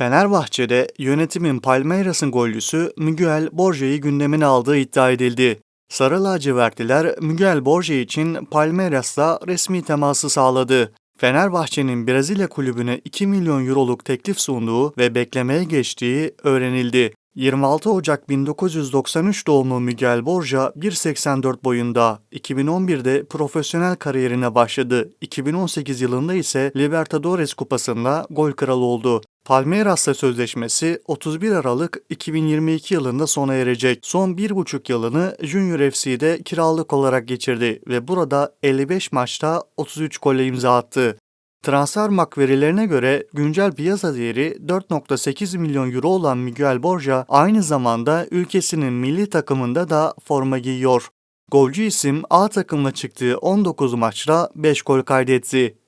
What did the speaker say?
Fenerbahçe'de yönetimin Palmeiras'ın golcüsü Miguel Borja'yı gündemine aldığı iddia edildi. Sarı lacivertliler Miguel Borja için Palmeiras'la resmi teması sağladı. Fenerbahçe'nin Brezilya kulübüne 2 milyon euroluk teklif sunduğu ve beklemeye geçtiği öğrenildi. 26 Ocak 1993 doğumlu Miguel Borja 1.84 boyunda. 2011'de profesyonel kariyerine başladı. 2018 yılında ise Libertadores Kupası'nda gol kralı oldu. Palmeiras'la sözleşmesi 31 Aralık 2022 yılında sona erecek. Son 1,5 yılını Junior FC'de kiralık olarak geçirdi ve burada 55 maçta 33 golle imza attı. Transfermarkt verilerine göre güncel piyasa değeri 4.8 milyon euro olan Miguel Borja aynı zamanda ülkesinin milli takımında da forma giyiyor. Golcü isim A takımla çıktığı 19 maçta 5 gol kaydetti.